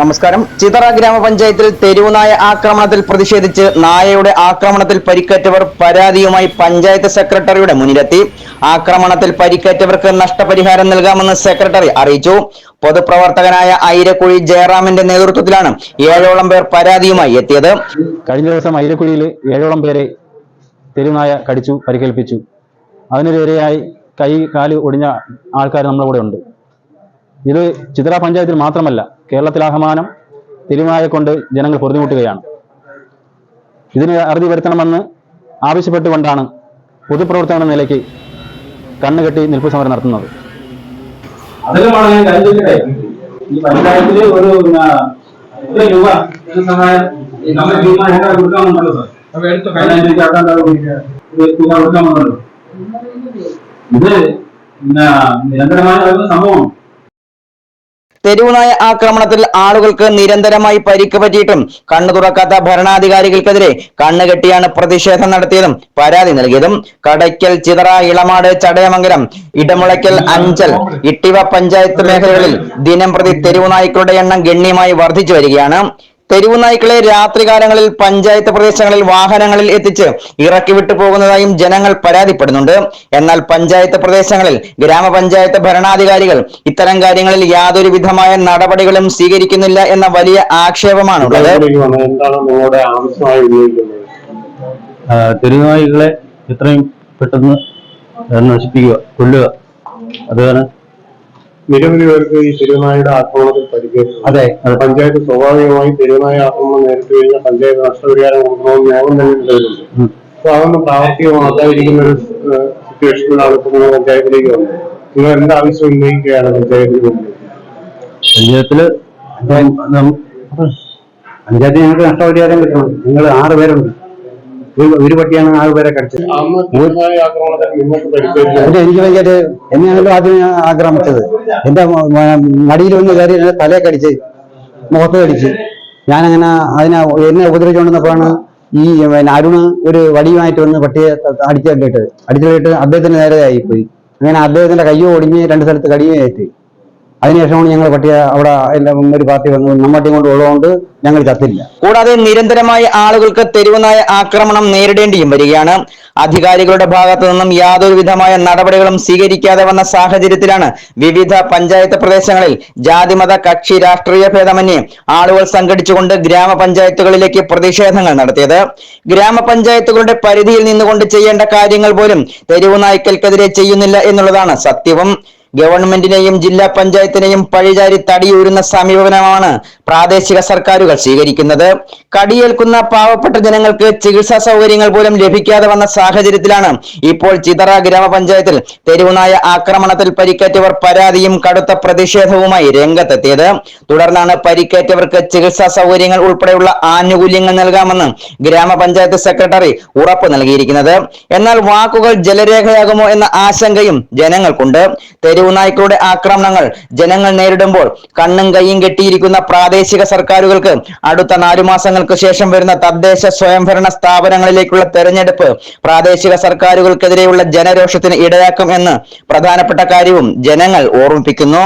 നമസ്കാരം. ചിതറ ഗ്രാമപഞ്ചായത്തിൽ തെരുവുനായ ആക്രമണത്തിൽ പ്രതിഷേധിച്ച് നായയുടെ ആക്രമണത്തിൽ പരിക്കേറ്റവർ പരാതിയുമായി പഞ്ചായത്ത് സെക്രട്ടറിയുടെ മുന്നിലെത്തി. ആക്രമണത്തിൽ പരിക്കേറ്റവർക്ക് നഷ്ടപരിഹാരം നൽകാമെന്ന് സെക്രട്ടറി അറിയിച്ചു. പൊതുപ്രവർത്തകനായ ഐരക്കുഴി ജയറാമിന്റെ നേതൃത്വത്തിലാണ് ഏഴോളം പേർ പരാതിയുമായി എത്തിയത്. കഴിഞ്ഞ ദിവസം ഐരക്കുഴിയിൽ ഏഴോളം പേരെ തെരുവുനായ കടിച്ചു പരിക്കേൽപ്പിച്ചു. അതിനെതിരെയായി കൈ കാൽ ഒടിഞ്ഞ ആൾക്കാർ നമ്മുടെ കൂടെ ഉണ്ട്. ഇത് ചിത്ര പഞ്ചായത്തിൽ മാത്രമല്ല കേരളത്തിലാകമാനം തെരുനായെ കൊണ്ട് ജനങ്ങൾ പൊറുതിമുട്ടുകയാണ്. ഇതിന് അറുതി വരുത്തണമെന്ന് ആവശ്യപ്പെട്ടുകൊണ്ടാണ് പൊതുപ്രവർത്തകൻ എന്ന നിലയ്ക്ക് കണ്ണുകെട്ടി നിൽപ്പ് സമരം നടത്തുന്നത്. ഈ പഞ്ചായത്തിൽ ഒരു എത്ര രൂപ സഹായം നമ്മൾ തീരുമാനം കൊടുക്കാമെന്നുണ്ടല്ലോ സാർ. ഇത് കൊടുക്കാമെന്നുണ്ടല്ലോ നിരന്തരമായി നടക്കുന്ന സംഭവം തെരുവുനായ ആക്രമണത്തിൽ ആളുകൾക്ക് നിരന്തരമായി പരിക്ക് പറ്റിയിട്ടും കണ്ണു തുറക്കാത്ത ഭരണാധികാരികൾക്കെതിരെ കണ്ണുകെട്ടിയാണ് പ്രതിഷേധം നടത്തിയതും പരാതി നൽകിയതും. കടയ്ക്കൽ ചിതറ ഇളമാട് ചടയമംഗലം ഇടമുളയ്ക്കൽ അഞ്ചൽ ഇട്ടിവ പഞ്ചായത്ത് മേഖലകളിൽ ദിനം പ്രതി തെരുവുനായ്ക്കളുടെ എണ്ണം ഗണ്യമായി വർദ്ധിച്ചു വരികയാണ്. തെരുവുനായ്ക്കളെ രാത്രികാലങ്ങളിൽ പഞ്ചായത്ത് പ്രദേശങ്ങളിൽ വാഹനങ്ങളിൽ എത്തിച്ച് ഇറക്കി വിട്ടു പോകുന്നതായും ജനങ്ങൾ പരാതിപ്പെടുന്നുണ്ട്. എന്നാൽ പഞ്ചായത്ത് പ്രദേശങ്ങളിൽ ഗ്രാമപഞ്ചായത്ത് ഭരണാധികാരികൾ ഇത്തരം കാര്യങ്ങളിൽ യാതൊരു വിധമായ നടപടികളും സ്വീകരിക്കുന്നില്ല എന്ന വലിയ ആക്ഷേപമാണുള്ളത് തെരുവ് നായ്ക്കളെ എത്രയും പെട്ടെന്ന് നശിപ്പിക്കുക കൊല്ലുക. അതാണ് നിരവധി പേർക്ക് ഈ തിരുവനായുടെ ആക്രമണത്തിൽ പരിക്കേറ്റു. അതെ. പഞ്ചായത്ത് സ്വാഭാവികമായി തിരുവനായ ആക്രമണം നേരിട്ട് കഴിഞ്ഞാൽ പഞ്ചായത്ത് നഷ്ടപരിഹാരം കൊടുക്കണമെന്ന് നിയമം തന്നെ നിലവിലുണ്ട്. അപ്പൊ അതൊന്നും പ്രാവർത്തികമാക്കാതിരിക്കുന്ന ഒരു സിറ്റുവേഷനിലാണ് ഇപ്പൊ നിങ്ങൾ പഞ്ചായത്തിലേക്ക് വന്നത് നിങ്ങൾ എന്താവശ്യം ഉന്നയിക്കുകയാണ് പഞ്ചായത്തിന് പഞ്ചായത്തിൽ പഞ്ചായത്തിൽ ഞങ്ങൾക്ക് നഷ്ടപരിഹാരം കിട്ടണം. നിങ്ങൾ ആറ് പേരുണ്ട്. ഒരു- പട്ടിയാണ് ആറ് പേരെ കടിച്ചത്. എന്നിട്ട് എനിക്ക് ഭയങ്കര എന്നെയാണല്ലോ ആദ്യം ഞാൻ ആക്രമിച്ചത്. എന്റെ മടിയിൽ വന്ന് കയറി എന്നെ തലയെ കടിച്ച് മുഖത്ത് കടിച്ച്. ഞാനങ്ങനെ അതിനെ എന്നെ ഉപദ്രവിച്ചുകൊണ്ടിരുന്നപ്പോഴാണ് ഈ പിന്നെ അരുണ് ഒരു വടിയുമായിട്ട് വന്ന് പട്ടിയെ അടിച്ചു തള്ളിയിട്ട് അടിച്ചു തള്ളിയിട്ട് അദ്ദേഹത്തിന് നേരെ ആയിപ്പോയി. അങ്ങനെ അദ്ദേഹത്തിന്റെ കയ്യോ ഒടിഞ്ഞ് രണ്ട് സ്ഥലത്ത് കടിയും ഏറ്റ് അതിനുശേഷമാണ് ഞങ്ങൾ പട്ടിക അവിടെ ഒരു പാർട്ടി വന്നു നമ്മട്ടി കൊണ്ട് ഉള്ളതുകൊണ്ട് ഞങ്ങൾ ചത്തില്ല. കൂടാതെ നിരന്തരമായി ആളുകൾക്ക് തെരുവുനായ ആക്രമണം നേരിടേണ്ടിയും വരികയാണ്. അധികാരികളുടെ ഭാഗത്തു നിന്നും യാതൊരു വിധമായ നടപടികളും സ്വീകരിക്കാതെ വന്ന സാഹചര്യത്തിലാണ് വിവിധ പഞ്ചായത്ത് പ്രദേശങ്ങളിൽ ജാതിമത കക്ഷി രാഷ്ട്രീയ ഭേദമന്യേ ആളുകൾ സംഘടിച്ചുകൊണ്ട് ഗ്രാമപഞ്ചായത്തുകളിലേക്ക് പ്രതിഷേധങ്ങൾ നടത്തിയത്. ഗ്രാമപഞ്ചായത്തുകളുടെ പരിധിയിൽ നിന്നുകൊണ്ട് ചെയ്യേണ്ട കാര്യങ്ങൾ പോലും തെരുവുനായ്ക്കൽക്കെതിരെ ചെയ്യുന്നില്ല എന്നുള്ളതാണ് സത്യവും. ഗവൺമെന്റിനെയും ജില്ലാ പഞ്ചായത്തിനെയും പഴിചാരി തടിയൂരുന്ന സമീപനമാണ് പ്രാദേശിക സർക്കാരുകൾ സ്വീകരിക്കുന്നത്. കടിയേൽക്കുന്ന പാവപ്പെട്ട ജനങ്ങൾക്ക് ചികിത്സാ സൗകര്യങ്ങൾ പോലും ലഭിക്കാതെ വന്ന സാഹചര്യത്തിലാണ് ഇപ്പോൾ ചിതറ ഗ്രാമപഞ്ചായത്തിൽ തെരുവുനായ ആക്രമണത്തിൽ പരിക്കേറ്റവർ പരാതിയും കടുത്ത പ്രതിഷേധവുമായി രംഗത്തെത്തിയത്. തുടർന്നാണ് പരിക്കേറ്റവർക്ക് ചികിത്സാ സൗകര്യങ്ങൾ ഉൾപ്പെടെയുള്ള ആനുകൂല്യങ്ങൾ നൽകാമെന്ന് ഗ്രാമപഞ്ചായത്ത് സെക്രട്ടറി ഉറപ്പ് നൽകിയിരിക്കുന്നത്. എന്നാൽ വാക്കുകൾ ജലരേഖയാകുമോ എന്ന ആശങ്കയും ജനങ്ങൾക്കുണ്ട്. തെരുവുനായ്ക്കളുടെ ആക്രമണങ്ങൾ ജനങ്ങൾ നേരിടുമ്പോൾ കണ്ണും കൈയും കെട്ടിയിരിക്കുന്ന പ്രാദേശിക സർക്കാരുകൾക്ക് അടുത്ത നാലു മാസങ്ങൾക്ക് ശേഷം വരുന്ന തദ്ദേശ സ്വയംഭരണ സ്ഥാപനങ്ങളിലേക്കുള്ള തെരഞ്ഞെടുപ്പ് പ്രാദേശിക സർക്കാരുകൾക്കെതിരെയുള്ള ജനരോഷത്തിന് ഇടയാക്കും എന്ന് പ്രധാനപ്പെട്ട കാര്യവും ജനങ്ങൾ ഓർമ്മിപ്പിക്കുന്നു.